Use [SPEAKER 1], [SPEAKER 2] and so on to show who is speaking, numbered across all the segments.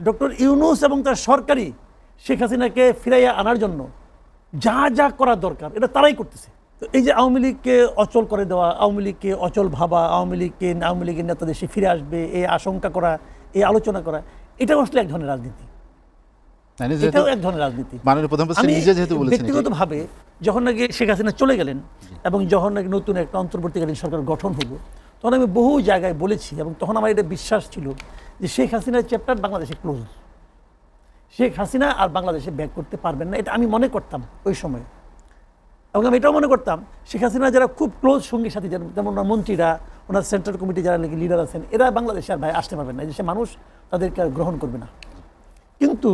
[SPEAKER 1] Doctor Yunus এবং তার সরকারি শেখ হাসিনাকে ফিরাইয়া আনার জন্য যা যা করা দরকার এটা তারাই করতেছে তো এই যে আওয়ামী লীগকে অচল করে দেওয়া আওয়ামী লীগকে অচল ভাবা আওয়ামী লীগকে আওয়ামী লীগের নেতাদের সে ফিরে আসবে এই আশঙ্কা করা এই আলোচনা করা এটাও আসলে এক ধরনের রাজনীতি
[SPEAKER 2] তাই না? যেহেতু
[SPEAKER 1] এটাও এক ধরনের রাজনীতি। ব্যক্তিগতভাবে যখন নাকি শেখ হাসিনা চলে গেলেন এবং যখন নাকি নতুন একটা অন্তর্বর্তীকালীন সরকার গঠন হলো তখন আমি বহু জায়গায় বলেছি এবং তখন আমার এটা বিশ্বাস ছিল যে শেখ হাসিনার চ্যাপ্টার বাংলাদেশে ক্লোজ শেখ হাসিনা আর বাংলাদেশে ব্যাক করতে পারবেন না, এটা আমি মনে করতাম ওই সময়। এবং আমি এটাও মনে করতাম, শেখ হাসিনা যারা খুব ক্লোজ সঙ্গী সাথী, যেমন ওনার মন্ত্রীরা, ওনার সেন্ট্রাল কমিটি যারা নাকি লিডার আছেন, এরা বাংলাদেশে আর ভাই আসতে পারবেন না, এই দেশে মানুষ তাদেরকে আর গ্রহণ করবে না। কিন্তু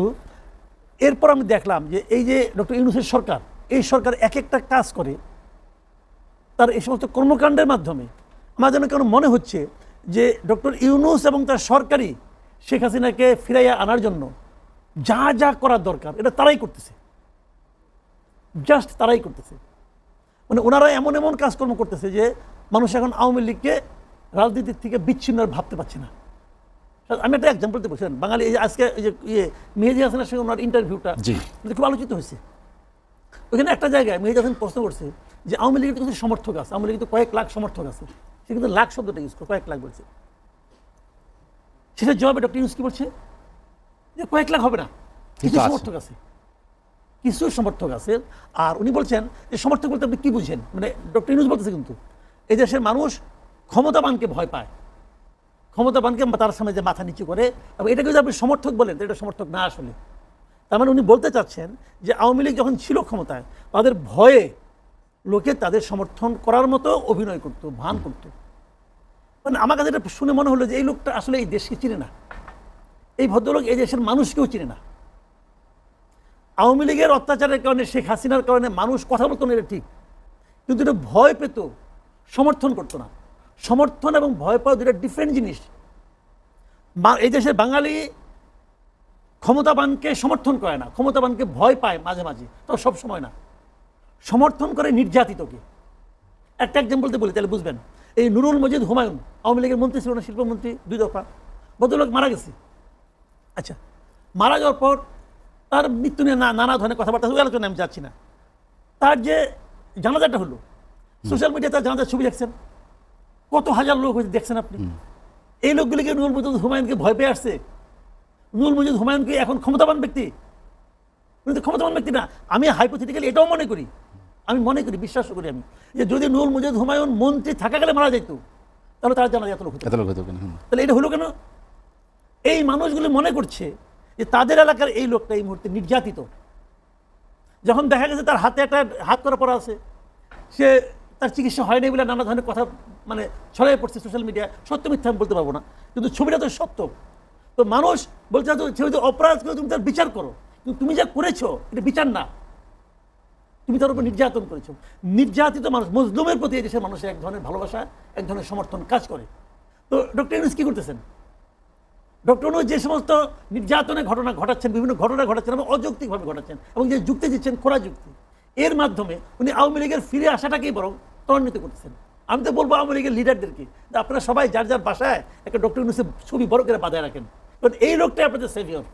[SPEAKER 1] এরপর আমি দেখলাম যে এই যে ডক্টর ইউনুসের সরকার, এই সরকার এক একটা কাজ করে, তার এই সমস্ত কর্মকাণ্ডের মাধ্যমে, আমার যেন কেন মনে হচ্ছে যে ডক্টর ইউনুস এবং তার সরকারি শেখ হাসিনাকে ফিরাইয়া আনার জন্য যা যা করার দরকার এটা তারাই করতেছে। জাস্ট তারাই করতেছে। মানে ওনারা এমন এমন কাজকর্ম করতেছে যে মানুষ এখন আওয়ামী লীগকে রাজনীতির থেকে বিচ্ছিন্ন ভাবতে পারছে না। আমি একটা এক্সাম্পল দিতে বলছিলেন বাঙালি এই যে আজকে এই যে ইয়ে মেহেদি হাসানের সঙ্গে ওনার ইন্টারভিউটা
[SPEAKER 3] জি।
[SPEAKER 1] খুব আলোচিত হয়েছে। ওইখানে একটা জায়গায় মেহেদি হাসান প্রশ্ন করছে যে আওয়ামী লীগের তো কিছু সমর্থক আছে আওয়ামী লীগের তো কয়েক লাখ সমর্থক আছে। সে কিন্তু লাখ শব্দটা ইউজ করে কয়েক লাখ বলছে। সেটা জবাবে ডক্টর ইউজ কি বলছে? যে কয়েক লাখ হবে না। কিছু সমর্থক আছে। কিছু সমর্থক আছে। আর উনি বলছেন যে সমর্থক বলতে আপনি কি বুঝেন? মানে ডক্টর ইউনুস বলতেছে কিন্তু এই দেশের মানুষ ক্ষমতাবানকে ভয় পায়। ক্ষমতাবানকে তার সামনে যে মাথা নিচু করে এবং এটাকে যদি আপনি সমর্থক বলেন এটা সমর্থক না আসলে। তার মানে উনি বলতে চাচ্ছেন যে আওয়ামী লীগ যখন ছিল ক্ষমতায় তাদের ভয়ে লোকে তাদের সমর্থন করার মতো অভিনয় করতো ভান করতো। মানে আমার কাছে এটা শুনে মনে হলো যে এই লোকটা আসলে এই দেশকে চিনে না। এই ভদ্রলোক এই দেশের মানুষকেও চিনে না। আওয়ামী লীগের অত্যাচারের কারণে শেখ হাসিনার কারণে মানুষ কথা বলতো না এটা ঠিক। কিন্তু এটা ভয় পেত সমর্থন করতো না। সমর্থন এবং ভয় পাওয়া দুটা ডিফারেন্ট জিনিস। এই দেশের বাঙালি ক্ষমতাবানকে সমর্থন করে না ক্ষমতাবানকে ভয় পায় মাঝে মাঝে তবে সব সময় না। সমর্থন করে নির্যাতিতকে। একটা এক্সাম্পল দিয়ে বলি তাহলে বুঝবেন। এই নুরুল মজিদ হুমায়ুন আওয়ামী লীগের মন্ত্রী ছিল না শিল্পমন্ত্রী দুই দফা। ভদ্রলোক মারা গেছে। আচ্ছা মারা যাওয়ার পর তার মৃত্যু নিয়ে না- নানা ধরনের কথাবার্তা ওই আলোচনায় আমি যাচ্ছি না। তার যে জানাজাটা হলো সোশ্যাল মিডিয়ায় তার জানাজার ছবি দেখছেন। কত হাজার লোক হয়েছে দেখছেন আপনি? এই লোকগুলিকে নুরুল মজিদ হুমায়ুনকে ভয় পেয়ে আসছে। নুরুল মজিদ হুমায়ুনকে এখন ক্ষমতাবান ব্যক্তি। উনি তো ক্ষমতাবান ব্যক্তি না। আমি হাইপোথেটিক্যালি এটাও মনে করি আমি মনে করি বিশ্বাস করি আমি যে যদি নুরুল মজিদ হুমায়ুন মন্ত্রী থাকাকালে মারা যেত তাহলে তারা জানা এত লোক
[SPEAKER 2] এত লোক হতো
[SPEAKER 1] তাহলে এটা হলো কেন? এই মানুষগুলি মনে করছে যে তাদের এলাকার এই লোকটা এই মুহূর্তে নির্যাতিত। যখন দেখা গেছে তার হাতে একটা হাত করা পড়া আছে সে তার চিকিৎসা হয়নি বলে নানা ধরনের কথা মানে ছড়াই পড়ছে সোশ্যাল মিডিয়ায় সত্য মিথ্যা আমি বলতে পারব না কিন্তু ছবিটা তো সত্য। তো মানুষ বলছে তো সে হয়তো অপরাধ করে তুমি তার বিচার করো কিন্তু তুমি যা করেছ এটা বিচার না। তুমি তার উপর নির্যাতন করেছ। নির্যাতিত মানুষ, মজলুমের প্রতি এই দেশের মানুষের এক ধরনের ভালোবাসা, এক ধরনের সমর্থন কাজ করে। তো ডক্টর ইউনুস কি করতেছেন? ডক্টর ইউনুস যে সমস্ত নির্যাতনের ঘটনা ঘটাচ্ছেন, বিভিন্ন ঘটনা ঘটাচ্ছেন এবং অযৌক্তিকভাবে ঘটাচ্ছেন এবং যে যুক্তি দিচ্ছেন খোলা যুক্তি, এর মাধ্যমে উনি আওয়ামী লীগের ফিরে আসাটাকেই বরং ত্বরান্বিত করতেছেন। আমি তো বলব আওয়ামী লীগের লিডারদেরকে আপনারা সবাই যার যার বাসায় একটা ডক্টর ইউনুসের ছবি বড় করে বাঁধায় রাখেন। কারণ এই লোকটাই আপনাদের সেভিয়র